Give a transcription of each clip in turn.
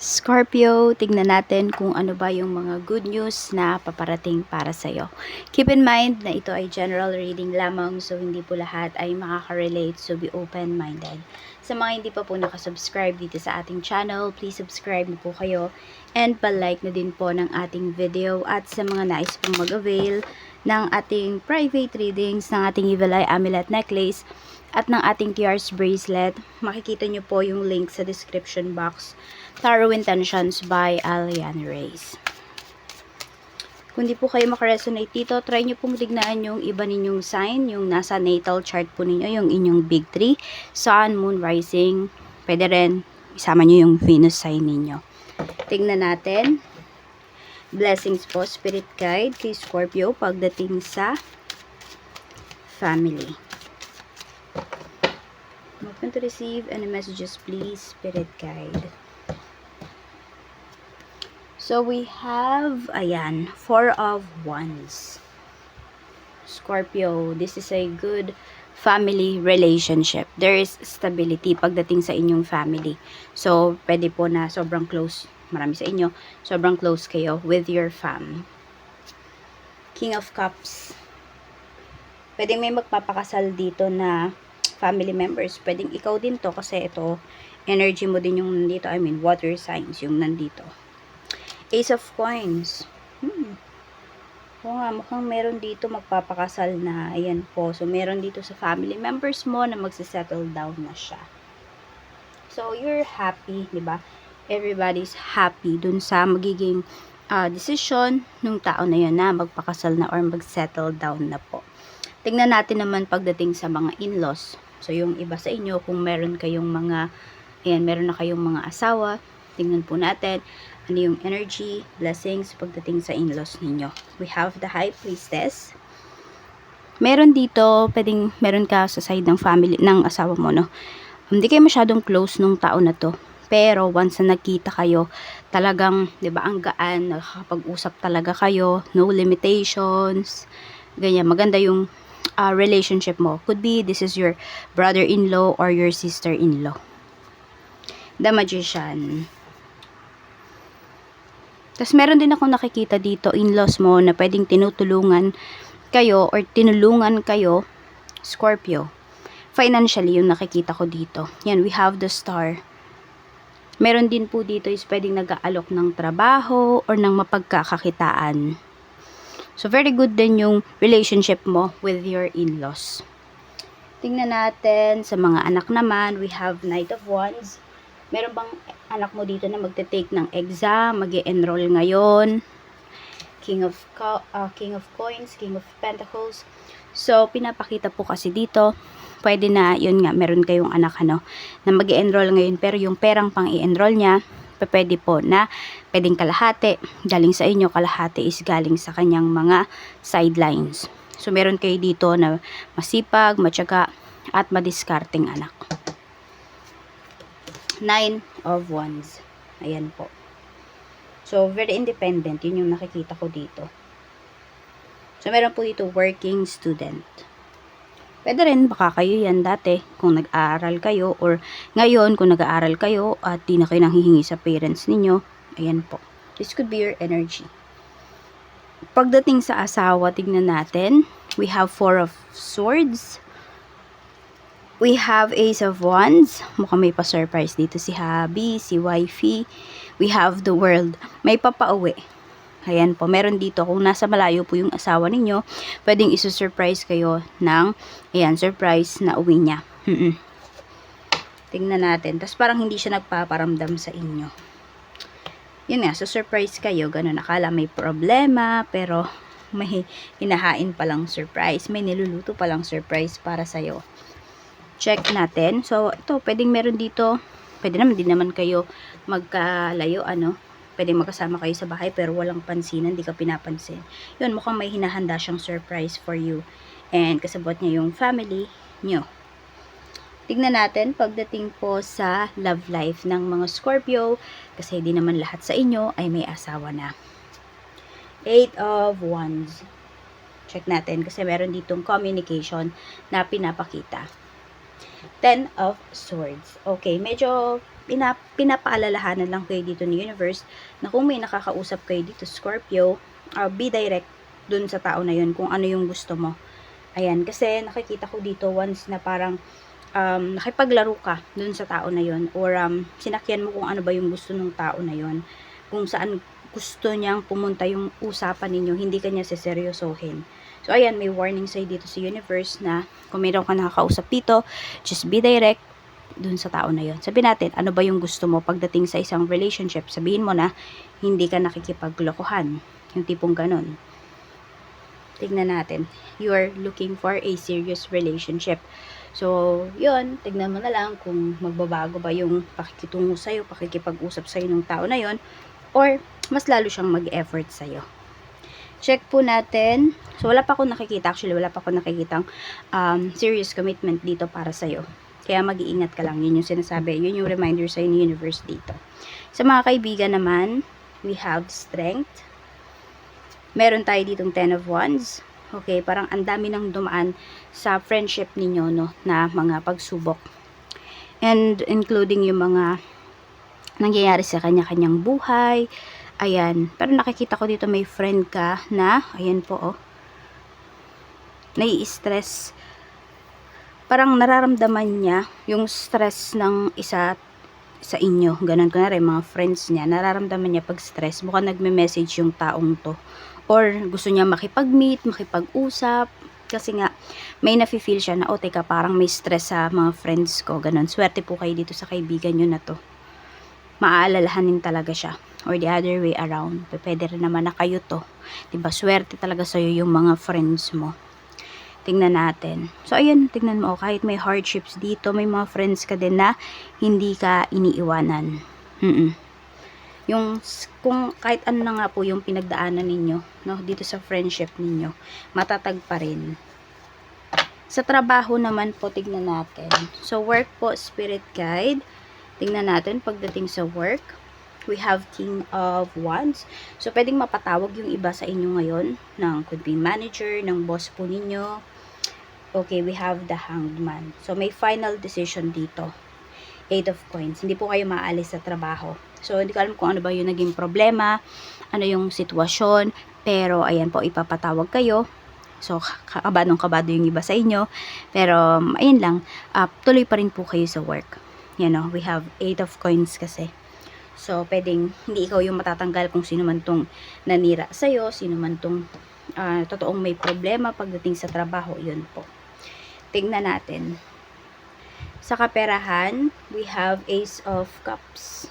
Scorpio, tignan natin kung ano ba yung mga good news na paparating para sa'yo. Keep in mind na ito ay general reading lamang so hindi po lahat ay makaka-relate so be open-minded. Sa mga hindi pa po nakasubscribe dito sa ating channel, please subscribe na po kayo and pa-like na din po ng ating video at sa mga nais pong mag-avail ng ating private readings ng ating Evil Eye Amulet Necklace at ng ating TRS bracelet, makikita nyo po yung link sa description box. Tarot Intentions by Alian Reyes. Kung di po kayo makaresonate dito, try nyo pong tignan yung iba ninyong sign, yung nasa natal chart po ninyo, yung inyong big three, Sun, Moon, Rising. Pwede rin, isama nyo yung Venus sign ninyo. Tignan natin. Blessings po, Spirit Guide kay Scorpio pagdating sa family. Open to receive any messages, please, Spirit Guide. So, we have, ayan, Four of Wands. Scorpio, this is a good family relationship. There is stability pagdating sa inyong family. So, pwede po na sobrang close, marami sa inyo, sobrang close kayo with your fam. King of Cups. Pwede may magpapakasal dito na family members. Pwedeng ikaw din to kasi ito, energy mo din yung nandito. I mean, water signs yung nandito. Ace of Coins. Hmm. Oo nga, mukhang meron dito magpapakasal na. Ayan po. So, meron dito sa family members mo na magsisettle down na siya. So, you're happy, di ba? Everybody's happy dun sa magiging uh, decision nung tao na yun na magpakasal na or magsettle down na po. Tingnan natin naman pagdating sa mga in-laws. So, yung iba sa inyo, kung meron kayong mga, ayan, meron na kayong mga asawa, tingnan po natin ano yung energy, blessings pagdating sa in-laws ninyo. We have the High Priestess. Meron dito, pwedeng meron ka sa side ng family, ng asawa mo, no? Hindi kayo masyadong close nung tao na to. Pero once na nagkita kayo, talagang, 'di ba, ang gaan, nakakapag-usap talaga kayo, no limitations. Ganyan, maganda yung uh, relationship mo. Could be this is your brother-in-law or your sister-in-law. The Magician. Tapos meron din ako nakikita dito, in-laws mo, na pwedeng tinutulungan kayo or tinulungan kayo, Scorpio. Financially, yung nakikita ko dito. Yan, we have the star. Meron din po dito is pwedeng nag-aalok ng trabaho or ng mapagkakakitaan. So, very good din yung relationship mo with your in-laws. Tingnan natin sa mga anak naman, we have Knight of Wands. Meron bang anak mo dito na magte-take ng exam, mag enroll ngayon? King of uh, King of Coins, King of Pentacles. So, pinapakita po kasi dito, pwede na, yun nga, meron kayong anak ano, na mag enroll ngayon, pero yung perang pang i-enroll niya, pwede po na pwedeng kalahati, galing sa inyo, kalahati is galing sa kanyang mga sidelines. So, meron kayo dito na masipag, matyaga, at madiskarting anak. Nine of Wands. Ayan po. So, very independent. Yun yung nakikita ko dito. So, meron po dito working student. Pwede rin, baka kayo yan dati kung nag-aaral kayo or ngayon kung nag-aaral kayo at di na kayo nanghihingi sa parents ninyo. Ayan po. This could be your energy. Pagdating sa asawa, tignan natin. We have four of swords. We have Ace of Wands. Mukhang may pa-surprise dito si Habi, si Wifey. We have the World. May papauwi. Ayan po, meron dito. Kung nasa malayo po yung asawa ninyo, pwedeng isu-surprise kayo ng, ayan, surprise na uwi niya. Mm-mm. Tingnan natin. Tapos parang hindi siya nagpaparamdam sa inyo. Yun nga, so surprise kayo. Ganun, akala may problema, pero may hinahain palang surprise. May niluluto palang surprise para sa'yo check natin. So, ito, pwedeng meron dito, pwede naman, din naman kayo magkalayo, ano, pwedeng magkasama kayo sa bahay, pero walang pansinan, hindi ka pinapansin. Yun, mukhang may hinahanda siyang surprise for you. And kasabot niya yung family nyo. Tignan natin pagdating po sa love life ng mga Scorpio, kasi di naman lahat sa inyo ay may asawa na. Eight of Wands. Check natin kasi meron ditong communication na pinapakita. Ten of Swords. Okay, medyo pina, pinapaalalahanan lang kayo dito ni Universe na kung may nakakausap kayo dito, Scorpio, uh, be direct dun sa tao na yun kung ano yung gusto mo. Ayan, kasi nakikita ko dito once na parang um, nakipaglaro ka dun sa tao na yun or um, sinakyan mo kung ano ba yung gusto ng tao na yun. Kung saan gusto niyang pumunta yung usapan ninyo, hindi ka niya seseryosohin. So, ayan, may warning sa'yo dito sa universe na kung mayroon ka nakakausap dito, just be direct dun sa tao na yon. Sabihin natin, ano ba yung gusto mo pagdating sa isang relationship? Sabihin mo na, hindi ka nakikipaglokohan. Yung tipong ganun. Tignan natin. You are looking for a serious relationship. So, yun, tignan mo na lang kung magbabago ba yung pakikitungo sa'yo, pakikipag-usap sa'yo ng tao na yon or mas lalo siyang mag-effort sa'yo. Check po natin. So, wala pa ako nakikita. Actually, wala pa ako nakikitang um, serious commitment dito para sa'yo. Kaya mag-iingat ka lang. Yun yung sinasabi. Yun yung reminder sa ni universe dito. Sa mga kaibigan naman, we have strength. Meron tayo ditong 10 of wands. Okay, parang ang dami nang dumaan sa friendship ninyo, no, na mga pagsubok. And including yung mga nangyayari sa kanya-kanyang buhay. Ayan. Pero nakikita ko dito may friend ka na, ayan po, oh, nai-stress parang nararamdaman niya yung stress ng isa sa inyo. Ganun ko na rin, mga friends niya. Nararamdaman niya pag stress. Mukhang nagme-message yung taong to. Or gusto niya makipag-meet, makipag-usap. Kasi nga, may nafe-feel siya na, oh, teka, parang may stress sa mga friends ko. Ganun. Swerte po kayo dito sa kaibigan nyo na to. Maaalalahanin talaga siya. Or the other way around. Pwede rin naman na kayo to. Diba, swerte talaga sa'yo yung mga friends mo tingnan natin. So, ayun, tingnan mo, kahit may hardships dito, may mga friends ka din na hindi ka iniiwanan. Mm-mm. Yung, kung kahit ano na nga po yung pinagdaanan ninyo, no, dito sa friendship ninyo, matatag pa rin. Sa trabaho naman po, tignan natin. So, work po, spirit guide. Tingnan natin pagdating sa work. We have King of Wands. So, pwedeng mapatawag yung iba sa inyo ngayon ng could be manager, ng boss po ninyo. Okay, we have the Hanged Man. So, may final decision dito. Eight of Coins. Hindi po kayo maalis sa trabaho. So, hindi ko alam kung ano ba yung naging problema, ano yung sitwasyon, pero ayan po, ipapatawag kayo. So, kabadong kabado yung iba sa inyo. Pero, um, ayun lang, uh, tuloy pa rin po kayo sa work. You know, we have eight of coins kasi. So, pwedeng hindi ikaw yung matatanggal kung sino man tong nanira sa'yo, sino man tong uh, totoong may problema pagdating sa trabaho, yun po. Tingnan natin. Sa kaperahan, we have Ace of Cups.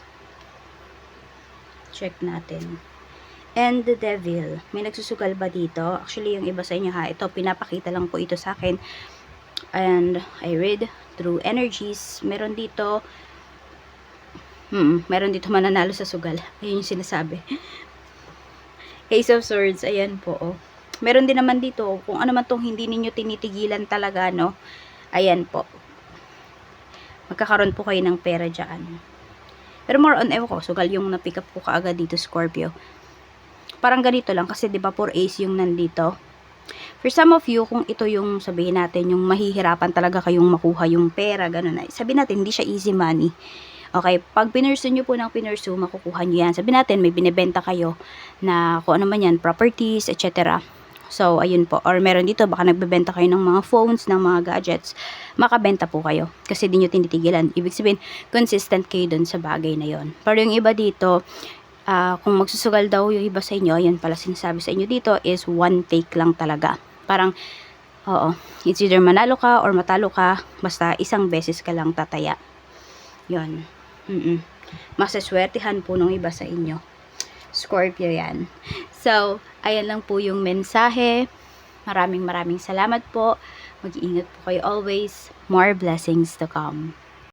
Check natin. And the Devil. May nagsusugal ba dito? Actually, yung iba sa inyo ha, ito, pinapakita lang po ito sa akin. And I read through energies. Meron dito, Hmm, meron dito mananalo sa sugal. Ayun yung sinasabi. Ace of Swords, ayan po, oh. Meron din naman dito, kung ano man tong hindi ninyo tinitigilan talaga, no? Ayan po. Magkakaroon po kayo ng pera dyan. Pero more on, ewan ko, sugal yung na-pick up ko kaagad dito, Scorpio. Parang ganito lang, kasi 'di ba for ace yung nandito. For some of you, kung ito yung sabihin natin, yung mahihirapan talaga kayong makuha yung pera, ganun na. Sabihin natin, hindi siya easy money Okay, pag pinursu nyo po ng pinursu, makukuha nyo yan. Sabi natin, may binibenta kayo na kung ano man yan, properties, etc. So, ayun po. Or meron dito, baka nagbebenta kayo ng mga phones, ng mga gadgets. Makabenta po kayo. Kasi di nyo tinitigilan. Ibig sabihin, consistent kayo dun sa bagay na yon. Pero yung iba dito, uh, kung magsusugal daw yung iba sa inyo, yan pala sinasabi sa inyo dito, is one take lang talaga. Parang, oo, it's either manalo ka or matalo ka, basta isang beses ka lang tataya. Yon. Mm-mm. Masaswertihan po ng iba sa inyo. Scorpio yan. So, ayan lang po yung mensahe. Maraming maraming salamat po. Mag-iingat po kayo always. More blessings to come.